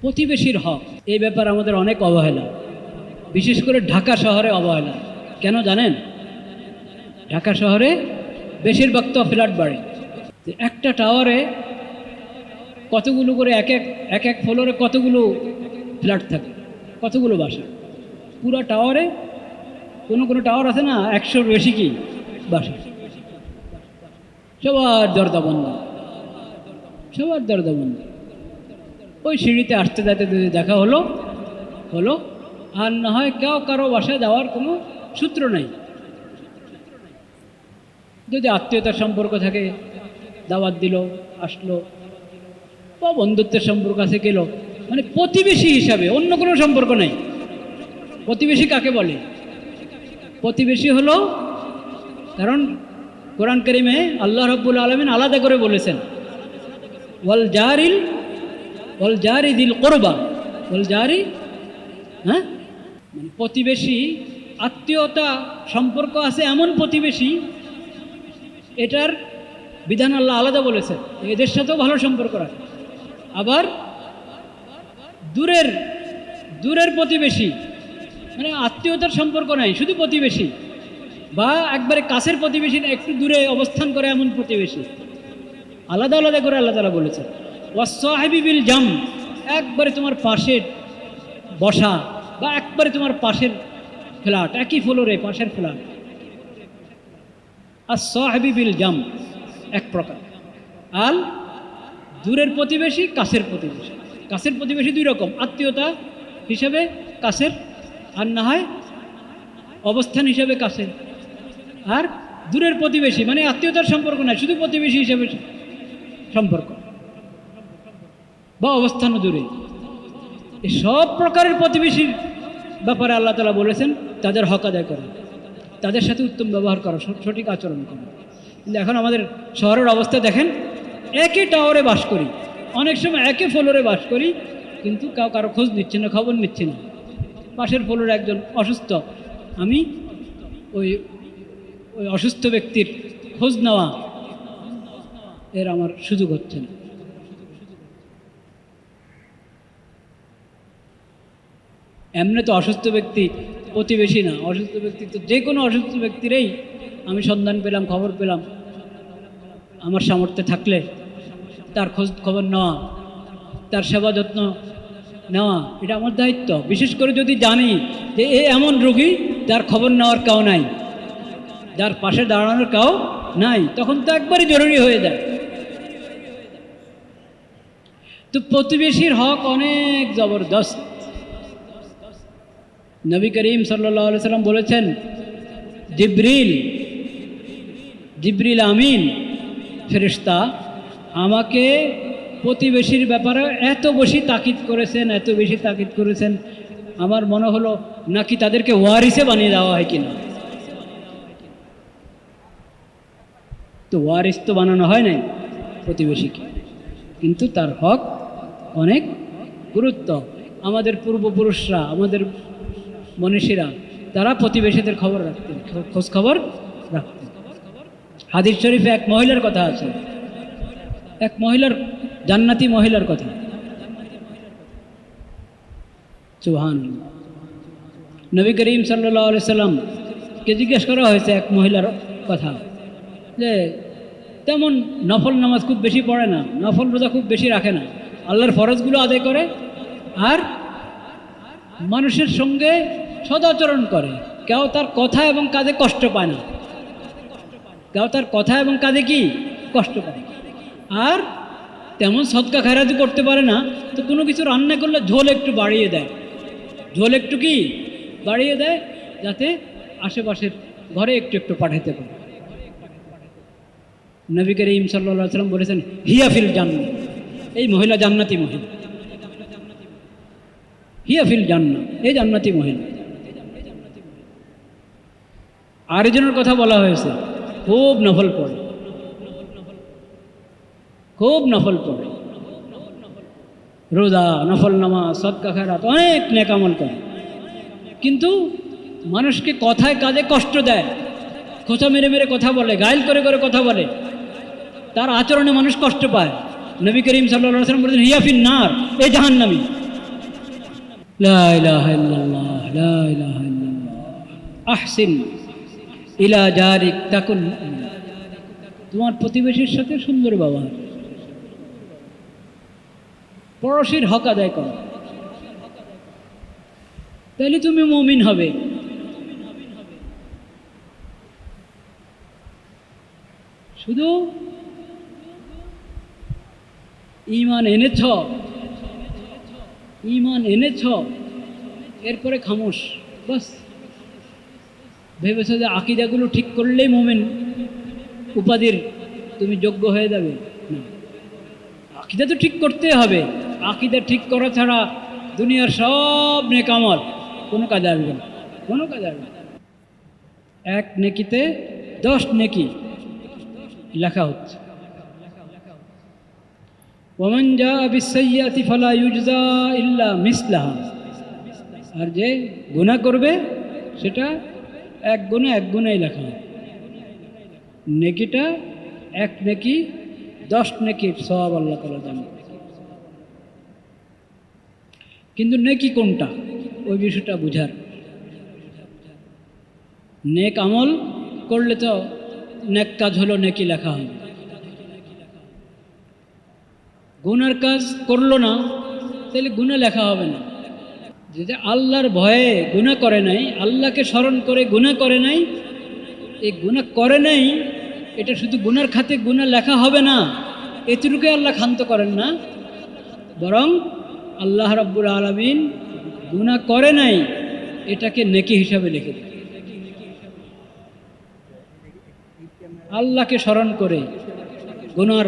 প্রতিবেশীর হক, এই ব্যাপারে আমাদের অনেক অবহেলা। বিশেষ করে ঢাকা শহরে অবহেলা। কেন জানেন? ঢাকা শহরে বেশিরভাগ তো ফ্ল্যাট বাড়ি। একটা টাওয়ারে কতগুলো করে এক এক এক এক ফ্লোরে কতগুলো ফ্ল্যাট থাকে, কতগুলো বাসা। পুরো টাওয়ারে কোনো কোনো টাওয়ার আছে না, একশোর বেশি কি বাসা। সবার দরজা বন্ধ। সবার দরজা বন্ধ। ওই সিঁড়িতে আসতে যাতে যদি দেখা হলো হলো, আর না হয় কেউ কারও বাসায় যাওয়ার কোনো সূত্র নাই। যদি আত্মীয়তার সম্পর্ক থাকে, দাওয়াত দিল, আসলো, বা বন্ধুত্বের সম্পর্ক আছে গেল মানে প্রতিবেশী হিসাবে, অন্য কোনো সম্পর্ক নাই। প্রতিবেশী কাকে বলে? প্রতিবেশী হলো, কারণ কোরআন করিমে আল্লাহ রব্বুল আলমিন আলাদা করে বলেছেন, ওয়াল জারিল ওয়াল জারি দিল করবা ওয়াল জারি? হ্যাঁ? মানে প্রতিবেশী, আত্মীয়তা সম্পর্ক আছে এমন প্রতিবেশী, এটার বিধান আল্লাহ আলাদা বলেছেন। এদের সাথেও ভালো সম্পর্ক রাখে। আবার দূরের দূরের প্রতিবেশী মানে আত্মীয়তার সম্পর্ক নাই, শুধু প্রতিবেশী। বা একবারে কাছের প্রতিবেশী একটু দূরে অবস্থান করে এমন প্রতিবেশী। আলাদা আলাদা করে আল্লাহ তালা বলেছে ওয়াসাহেবি বিল জাম একবারে তোমার পাশের বসা বা একবারে তোমার পাশের ফ্ল্যাট, একই ফ্লোরে পাশের ফ্ল্যাট। আর সাহেবি বিল জাম এক প্রকার। আর দূরের প্রতিবেশী, কাছের প্রতিবেশী। কাছের প্রতিবেশী দুই রকম, আত্মীয়তা হিসেবে কাছের, আর না হয় অবস্থান হিসেবে কাছের। আর দূরের প্রতিবেশী মানে আত্মীয়তার সম্পর্ক নয় শুধু প্রতিবেশী হিসেবে সম্পর্ক। বা অবস্থান দূরে। এই সব প্রকারের প্রতিবেশীর ব্যাপারে আল্লাহ তালা বলেছেন, তাদের হক আদায় করা। তাদের সাথে উত্তম ব্যবহার করা সঠিক আচরণ করা। কিন্তু এখন আমাদের শহরের অবস্থা দেখেন, একই টাওয়ারে বাস করি। অনেক সময় একে ফ্লোরে বাস করি, কিন্তু কাউ কারও খোঁজ নিচ্ছে না, খবর নিচ্ছে না। পাশের ফ্লোরে একজন অসুস্থ, আমি ওই ওই অসুস্থ ব্যক্তির খোঁজ নেওয়া এর আমার সুযোগ হচ্ছে না। এমনি তো অসুস্থ ব্যক্তি প্রতিবেশী না, অসুস্থ ব্যক্তি তো যে কোনো অসুস্থ ব্যক্তিরই আমি সন্ধান পেলাম, খবর পেলাম। আমার সামর্থ্যে থাকলে তার খোঁজ খবর নেওয়া, তার সেবা যত্ন নেওয়া, এটা আমার দায়িত্ব। বিশেষ করে যদি জানি যে এ এমন রোগী যার খবর নেওয়ার কাউ নাই, যার পাশে দাঁড়ানোর কাউ নাই, তখন তো একবারই জরুরি হয়ে যায়। তো প্রতিবেশীর হক অনেক জবরদস্ত। নবী করিম সাল্লাহ সাল্লাম বলেছেন, জিব্রিল জিব্রিল আমিন ফেরিস্তা আমাকে প্রতিবেশীর ব্যাপারে এত বেশি তাকিদ করেছেন, এত বেশি তাকিদ করেছেন, আমার মনে হলো নাকি তাদেরকে ওয়ারিসে বানিয়ে দেওয়া হয় কিনা? তো ওয়ারিস তো বানানো হয় নাই প্রতিবেশীকে। কিন্তু তার হক অনেক গুরুত্ব। আমাদের পূর্বপুরুষরা, আমাদের মনীষীরা, তারা প্রতিবেশীদের খবর রাখতেন, খোঁজ খবর রাখতেন। হাদিস শরীফে এক মহিলার কথা আছে। এক মহিলার, জান্নাতি মহিলার কথা। চৌহান নবী করিম সাল্লাহ সাল্লামকে জিজ্ঞেস করা হয়েছে এক মহিলার কথা যে, তেমন নফল নামাজ খুব বেশি পড়ে না, নফল রোজা খুব বেশি রাখে না, আল্লাহর ফরজগুলো আদায় করে, আর মানুষের সঙ্গে সদাচরণ করে। কেউ তার কথা এবং কাজে কষ্ট পায় না। কেউ তার কথা এবং কাজে কি? কষ্ট পায় আর তেমন সদকা খায়রাতি করতে পারে না, তো কোনো কিছু রান্না করলে ঝোল একটু বাড়িয়ে দেয়। ঝোল একটু কি? বাড়িয়ে দেয়, যাতে আশেপাশের ঘরে একটু একটু পাঠাতে পারে। নবী করিম সাল্লা সাল্লাম বলেছেন হিয়াফিল জান্ন এই মহিলা জান্নাতি মহিলা। হিয়াফিল জান্নাত, এই জান্নাতি মহিলা আরেকজনের কথা বলা হয়েছে, খুব নফল পড়ে। খুব নফল পড়ে। রোজা, নফল নামাজ সৎকা খারাত, অনেক নেকামল করে। কিন্তু মানুষকে কথায় কাজে কষ্ট দেয়। খোঁচা মেরে মেরে কথা বলে গাইল করে করে কথা বলে। তার আচরণে মানুষ কষ্ট পায়। নবী করিম সাল্লাহ সাল্লাম বলেছেন হিয়াফিন নার, এ জাহান্নামি। لا إله إلا الله لا إله إلا الله أحسن إلى جارك تكن مؤمنا। তোমার প্রতিবেশীর সাথে সুন্দর ব্যবহার পড়োশির হক আদায় করো তাহলে তুমি মমিন হবে শুধু ইমান এনেছ ইমান এনেছ, এরপরে খামোশ, বাস। ভেবেছ যে আকিদাগুলো ঠিক করলেই মোমেন উপাধির তুমি যোগ্য হয়ে যাবে। না। আকিদা তো ঠিক করতে হবে। আকিদা ঠিক করা ছাড়া দুনিয়ার সব নেকামল কোনো কাজে আসবে না। কোনো কাজে আসবে না। এক নেকিতে দশ নেকি লেখা হচ্ছে। ওমান যা বিসইয়াতি ফালা ইউজা ইল্লা মিসলাহা আর যে গুণা করবে, সেটা এক গুণে এক গুণেই লেখা। হয় নেকিটা এক নেকি, দশ নেকির সব আল্লাহ তালা জানে কিন্তু নেকি কোনটা? ওই বিষয়টা বুঝার। নেক আমল করলে তো নেক কাজ হলো নেকি লেখা হবে গুনার কাজ করল না, তাহলে গুণা লেখা হবে না। যে যে আল্লাহর ভয়ে গুণা করে নাই, আল্লাহকে স্মরণ করে গুণা করে নাই, এই গুণা করে নাই, এটা শুধু গুনার খাতে গুণা লেখা হবে না এতটুকু আল্লাহ ক্ষান্ত করেন না। বরং আল্লাহ রব্বুল আলমিন গুণা করে নাই, এটাকে নেকি হিসাবে লিখে দেন। আল্লাহকে স্মরণ করে গুনার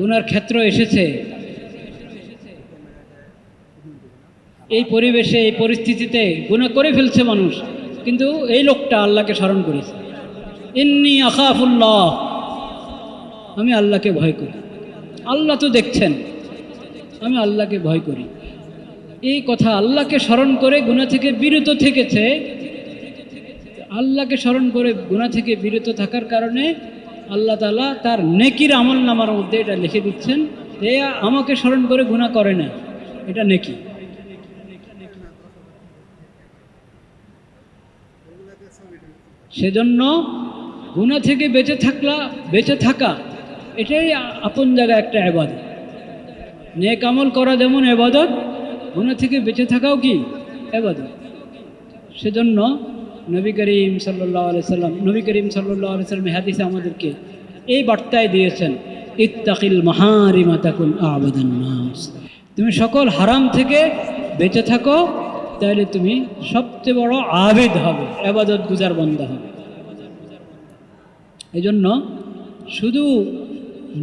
গুনার ক্ষেত্র এসেছে। এই পরিবেশে, এই পরিস্থিতিতে গুণা করে ফেলছে মানুষ, কিন্তু এই লোকটা আল্লাহকে স্মরণ করেছে। ইন্নি আখাফুল্লাহ। আমি আল্লাহকে ভয় করি। আল্লাহ তো দেখছেন। আমি আল্লাহকে ভয় করি। এই কথা আল্লাহকে স্মরণ করে গুণা থেকে বিরত থেকেছে। আল্লাহকে স্মরণ করে গুণা থেকে বিরত থাকার কারণে আল্লাহ তালা তার নেকির আমল নামার মধ্যে এটা লিখে দিচ্ছেন এ আমাকে স্মরণ করে গুণা করে না। এটা নেকি। সেজন্য গুণা থেকে বেঁচে থাকলা, বেঁচে থাকা, এটাই আপন জায়গায় একটা এবাদত নেক আমল করা যেমন এবাদত গুণা থেকে বেঁচে থাকাও কি? এবাদত সেজন্য নবী করিম সাল্লাহ সাল্লাম, নবী করিম সাল্লাহ সাল্লাম হাদিসে আমাদেরকে এই বার্তায় দিয়েছেন, ইত্তাকিল মাহারিমা তাকুন আবাদান্নাস তুমি সকল হারাম থেকে বেঁচে থাকো তাহলে তুমি সবচেয়ে বড় আবেদ হবে, আবাদত গুজার বন্ধ হবে। এই জন্য শুধু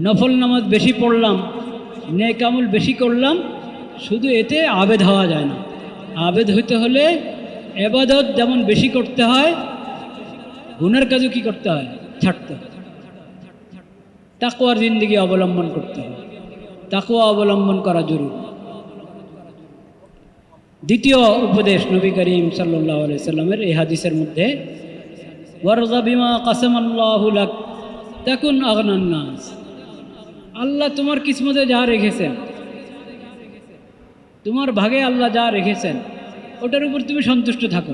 নফল নামাজ বেশি পড়লাম নেকামল বেশি করলাম, শুধু এতে আবেদ হওয়া যায় না। আবেদ হইতে হলে এবাদত যেমন বেশি করতে হয়, গুণের কাজও কি করতে হয়? ছাড়তে হয়। তাকুয়ার জিন্দিগি অবলম্বন করতে হয়। তাকুয়া অবলম্বন করা জরুরি। দ্বিতীয় উপদেশ নবী করিম সাল্লাহ সাল্লামের এই হাদিসের মধ্যে, ওয়ারজা বিমা দেখুন আগনান্নাস আল্লাহ তোমার কিসমতে যা রেখেছেন, তোমার ভাগে আল্লাহ যা রেখেছেন ওটার উপর তুমি সন্তুষ্ট থাকো।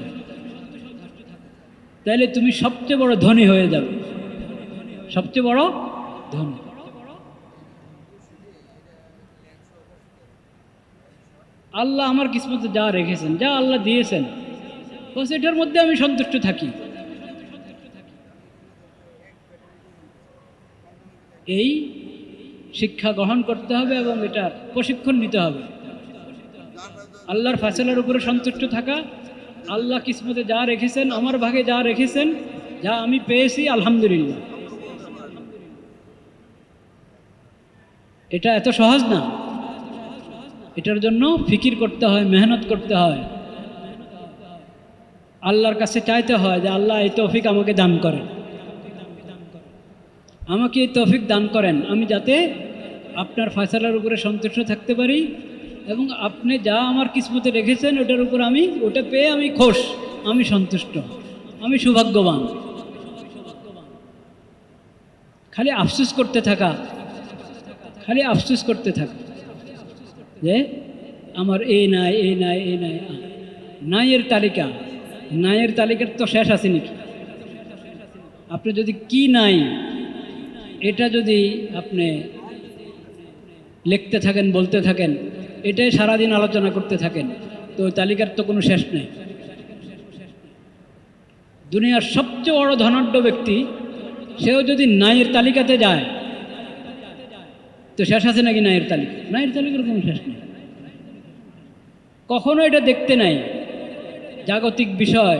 তাহলে তুমি সবচেয়ে বড় ধনী হয়ে যাবে। সবচেয়ে বড় ধনী। আল্লাহ আমার কিসমতে যা রেখেছেন, যা আল্লাহ দিয়েছেন বস এটার মধ্যে আমি সন্তুষ্ট থাকি। এই শিক্ষা গ্রহণ করতে হবে এবং এটার প্রশিক্ষণ নিতে হবে। আল্লাহর ফয়সলার উপরে সন্তুষ্ট থাকা। আল্লাহ কিসমতে যা রেখেছেন, আমার ভাগে যা রেখেছেন, যা আমি পেয়েছি, আলহামদুলিল্লাহ। এটা এত সহজ না। এটার জন্য ফিকির করতে হয়, মেহনত করতে হয়। আল্লাহর কাছে চাইতে হয় যে আল্লাহ এই তৌফিক আমাকে দান করেন। আমাকে এই তৌফিক দান করেন। আমি যাতে আপনার ফয়সালার উপরে সন্তুষ্ট থাকতে পারি এবং আপনি যা আমার কিসমতে রেখেছেন, ওটার উপর আমি, ওটা পেয়ে আমি খুশ, আমি সন্তুষ্ট, আমি সৌভাগ্যবান খালি আফসুস করতে থাকা, খালি আফসুস করতে থাকা যে আমার এই নাই এই নাই এই নাই। নাইয়ের তালিকা, নাইয়ের তালিকার তো শেষ আছে নাকি আপনি যদি কি নাই, এটা যদি আপনি লিখতে থাকেন, বলতে থাকেন এটাই সারাদিন আলোচনা করতে থাকেন। তো তালিকার তো কোনো শেষ নেই। দুনিয়ার সবচেয়ে বড় ধনাঢ্য ব্যক্তি, সেও যদি নাইয়ের তালিকাতে যায়, তো শেষ আছে নাকি নাইয়ের তালিকা? নাইয়ের তালিকার কোনো শেষ নেই। কখনো এটা দেখতে নাই। জাগতিক বিষয়।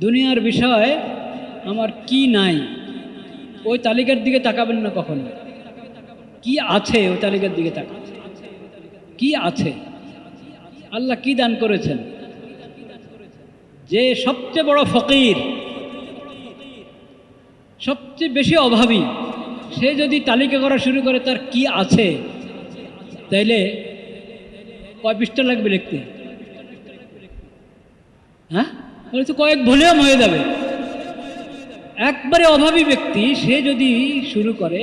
দুনিয়ার বিষয়, আমার কি নাই? ওই তালিকার দিকে তাকাবেন না কখনো। কি আছে ওই তালিকার দিকে তাকান কি আছে? আল্লাহ কি দান করেছেন? যে সবচেয়ে বড় ফকির, সবচেয়ে বেশি অভাবী, সে যদি তালিকা করা শুরু করে তার কি আছে, তাইলে কয় পৃষ্ঠা লাগবে লিখতে? হ্যাঁ? তাহলে তো কয়েক ভলিউম হয়ে যাবে। একবারে অভাবী ব্যক্তি, সে যদি শুরু করে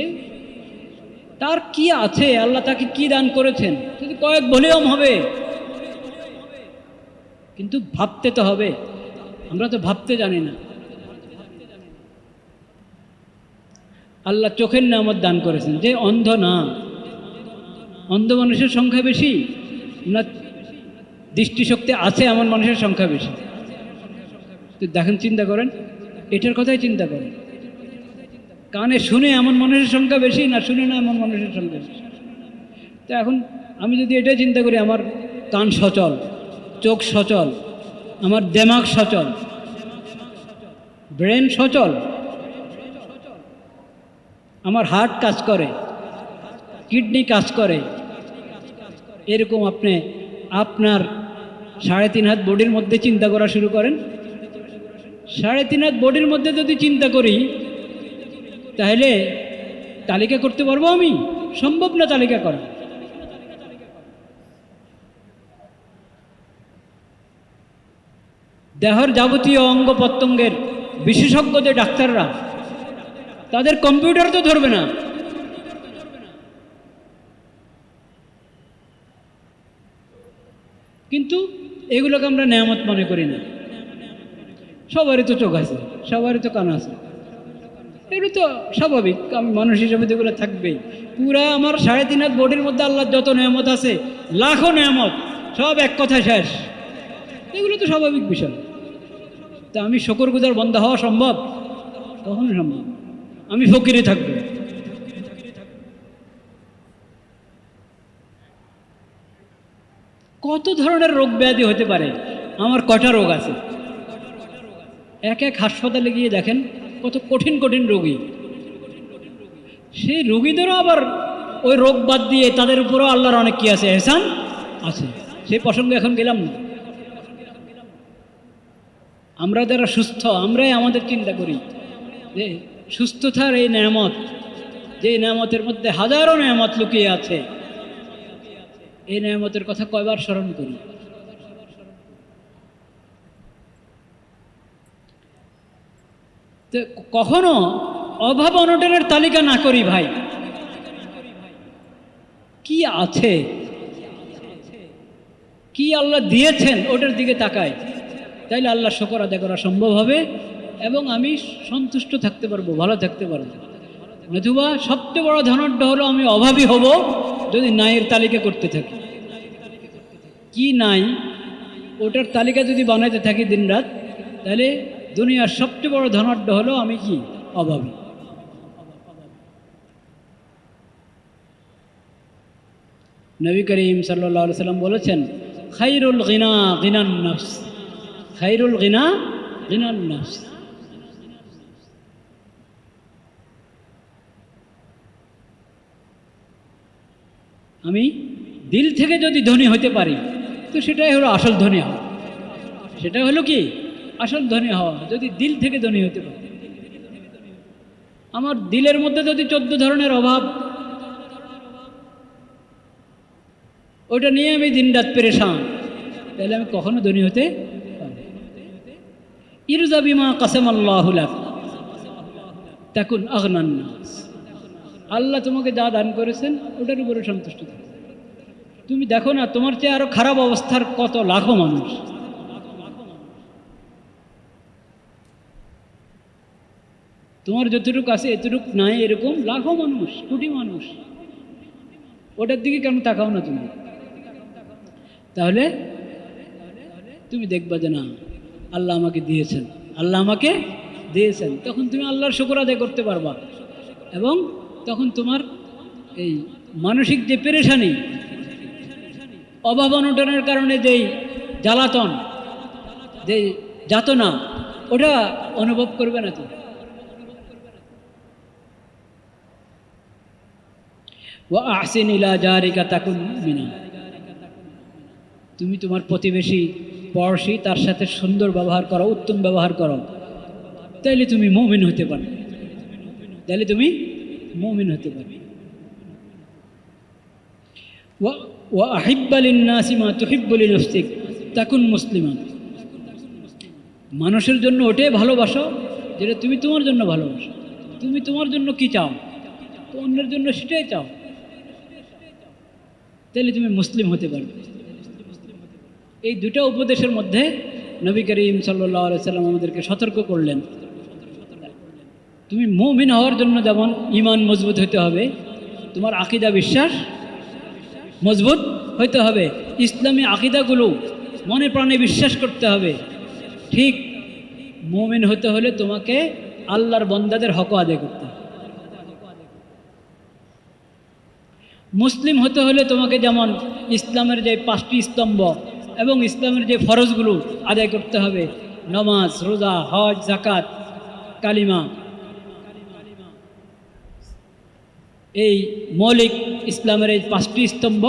তার কি আছে? আল্লাহ তাকে কি দান করেছেন? যদি কয়েক ভলিউম হবে। কিন্তু ভাবতে তো হবে। আমরা তো ভাবতে জানি না। আল্লাহ চোখের নামত দান করেছেন। যে অন্ধ না। অন্ধ মানুষের সংখ্যা বেশি, না দৃষ্টিশক্তি আছে এমন মানুষের সংখ্যা বেশি। তো দেখেন, চিন্তা করেন। এটার কথাই চিন্তা করেন। কানে শুনে এমন মানুষের সংখ্যা বেশি না শুনে না এমন মানুষের সংখ্যা বেশি? তো এখন আমি যদি এটাই চিন্তা করি, আমার কান সচল, চোখ সচল, আমার দেমাগ সচল, ব্রেন সচল, আমার হার্ট কাজ করে, কিডনি কাজ করে, এরকম আপনি আপনার সাড়ে তিন হাত বডির মধ্যে চিন্তা করা শুরু করেন। সাড়ে তিন হাত বডির মধ্যে যদি চিন্তা করি তাহলে তালিকা করতে পারব আমি? সম্ভব না তালিকা করা? দেহর যাবতীয় অঙ্গ প্রত্যঙ্গের বিশেষজ্ঞ যে ডাক্তাররা, তাদের কম্পিউটার তো ধরবে না। কিন্তু এগুলোকে আমরা নেয়ামত মনে করি না। সবারই তো চোখ আছে, সবারই তো কান আছে। এগুলো তো স্বাভাবিক। আমি মানুষ হিসেবে তো এগুলো থাকবেই। পুরা আমার সাড়ে তিন হাত বডির মধ্যে আল্লাহর যত নিয়ামত আছে, লাখো নিয়ামত, সব এক কথা শেষ। এগুলো তো স্বাভাবিক বিষয়। তা আমি শকর গুজার বন্ধ হওয়া সম্ভব? কখনো সম্ভব আমি ফকিরে থাকব। কত ধরনের রোগ ব্যাধি হতে পারে? আমার কটা রোগ আছে। এক এক হাসপাতালে গিয়ে দেখেন কত কঠিন কঠিন রোগী। সেই রোগীদেরও আবার ওই রোগ বাদ দিয়ে তাদের উপরেও আল্লাহর অনেক কি আছে, এহসান আছে। সেই প্রসঙ্গে এখন গেলাম না। আমরা যারা সুস্থ, আমরাই আমাদের চিন্তা করি যে সুস্থতার এই নেয়ামত, যে নেয়ামতের মধ্যে হাজারো নেয়ামত লুকিয়ে আছে। এই নেয়ামতের কথা কয়বার স্মরণ করি? তো কখনো অভাব অনটনের তালিকা না করি ভাই। কি আছে? কি আল্লাহ দিয়েছেন ওটার দিকে তাকায়। তাইলে আল্লাহ শকর আদায় করা সম্ভব হবে এবং আমি সন্তুষ্ট থাকতে পারব, ভালো থাকতে পারব। নতুবা সবচেয়ে বড় ধনাঢ্য হলো আমি অভাবী হব যদি নাইয়ের তালিকা করতে থাকি। কি নাই? ওটার তালিকা যদি বানাইতে থাকি দিনরাত তাহলে দুনিয়ার সবচেয়ে বড় ধনাঢ্য হলো আমি কি? অভাবী। নবী করিম সাল্লা সাল্লাম বলেছেন, খাইরুল গিনা গিনান নফস। খাইরুল গিনা গিনান নফস। আমি দিল থেকে যদি ধনী হতে পারি, তো সেটাই হলো আসল ধনী হওয়া। সেটা হলো কি? আসল ধনী হওয়া, যদি দিল থেকে ধনী হতে পারি। আমার দিলের মধ্যে যদি চোদ্দ ধরনের অভাব ওটা নিয়ে আমি দিনরাত পেরেশান। তাহলে আমি কখনো ধনী হতে। ইরজা বিমা কাসেম আল্লাহুলাক তাকুন আগনান্নাস আল্লাহ তোমাকে যা দান করেছেন, ওটার উপরে সন্তুষ্ট থাকো। তুমি দেখো না, তোমার চেয়ে আরও খারাপ অবস্থার কত লাখো মানুষ। তোমার যতটুকু আছে, এতটুকু নাই, এরকম লাখো মানুষ, কোটি মানুষ। ওটার দিকে কেন তাকাও না তুমি? তাহলে তুমি দেখবা যে না, আল্লাহ আমাকে দিয়েছেন। আল্লাহ আমাকে দিয়েছেন। তখন তুমি আল্লাহর শুকর আদায় করতে পারবা। এবং তখন তোমার এই মানসিক যে পেরেশানি, অভাব অনটনের কারণে যেই জ্বালাতন যে যাতনা, ওটা অনুভব করবে না তুমি। তুমি তোমার প্রতিবেশী পড়শি, তার সাথে সুন্দর ব্যবহার করো, উত্তম ব্যবহার করো। তাইলে তুমি মমিন হতে পারো। তাইলে তুমি মমিন হতে পারবে ও নাসিমা তুহিব্বলিল নফসিক তাকুন মুসলিমান। মানুষের জন্য ওটাই ভালোবাসো যেটা তুমি তোমার জন্য ভালোবাসো। তুমি তোমার জন্য কি চাও? অন্যের জন্য সেটাই চাও। তাহলে তুমি মুসলিম হতে পারবে। এই দুটা উপদেশের মধ্যে নবী করিম সাল্লাহ সাল্লাম আমাদেরকে সতর্ক করলেন। তুমি মমিন হওয়ার জন্য যেমন ইমান মজবুত হতে হবে, তোমার আকিদা বিশ্বাস মজবুত হইতে হবে। ইসলামী আকিদাগুলো মনে প্রাণে বিশ্বাস করতে হবে। ঠিক মমিন হতে হলে তোমাকে আল্লাহর বন্দাদের হক আদায় করতে হবে। মুসলিম হতে হলে তোমাকে যেমন ইসলামের যে পাঁচটি স্তম্ভ এবং ইসলামের যে ফরজগুলো আদায় করতে হবে, নমাজ, রোজা, হজ জাকাত কালিমা। এই মৌলিক ইসলামের এই পাঁচটি স্তম্ভ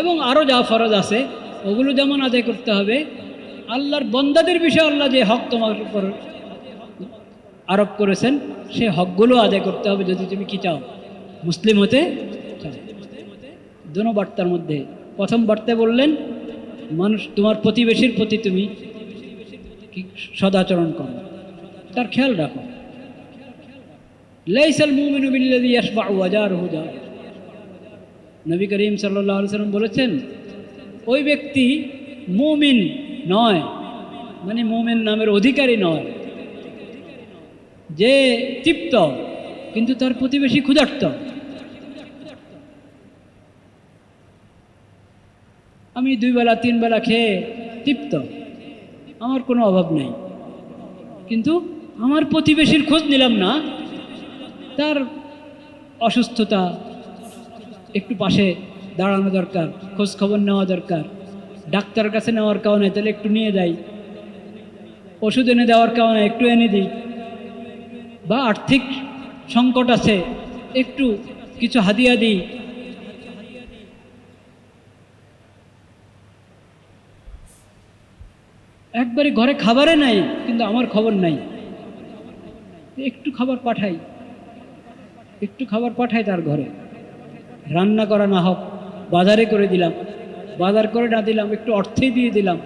এবং আরও যা ফরজ আছে, ওগুলো যেমন আদায় করতে হবে, আল্লাহর বন্দাদের বিষয়ে আল্লাহ যে হক তোমার উপর আরোপ করেছেন, সে হকগুলো আদায় করতে হবে যদি তুমি কি চাও। মুসলিম হতে দোনো বার্তার মধ্যে। প্রথম বার্তায় বললেন, মানুষ, তোমার প্রতিবেশীর প্রতি তুমি সদাচরণ করো? তার খেয়াল রাখো। লাইসাল মুমিনু বিল্লাযী ইয়াশবাউ ওয়াজারহু। জার নবী করিম আলাইহি সাল্লাম বলেছেন, ওই ব্যক্তি মুমিন নয় মানে মুমিন নামের অধিকারী নয়। যে তৃপ্ত, কিন্তু তার প্রতিবেশী ক্ষুধার্ত। আমি দুই বেলা, তিন বেলা খেয়ে তৃপ্ত। আমার কোনো অভাব নেই। কিন্তু আমার প্রতিবেশীর খোঁজ নিলাম না। তার অসুস্থতা একটু পাশে দাঁড়ানো দরকার খোঁজ খবর নেওয়া দরকার। ডাক্তারের কাছে নেওয়ার কারণে তাহলে একটু নিয়ে যাই। ওষুধ এনে দেওয়ার কারণে একটু এনে দিই। বা আর্থিক সংকট আছে, একটু কিছু হাদিয়া দিই। একবারে ঘরে খাবারে নাই, কিন্তু আমার খবর নাই। একটু খাবার পাঠাই। একটু খাবার পাঠাই তার ঘরে। রান্না করা না হোক, বাজারে করে দিলাম। বাজার করে না দিলাম, একটু অর্থেই দিয়ে দিলাম।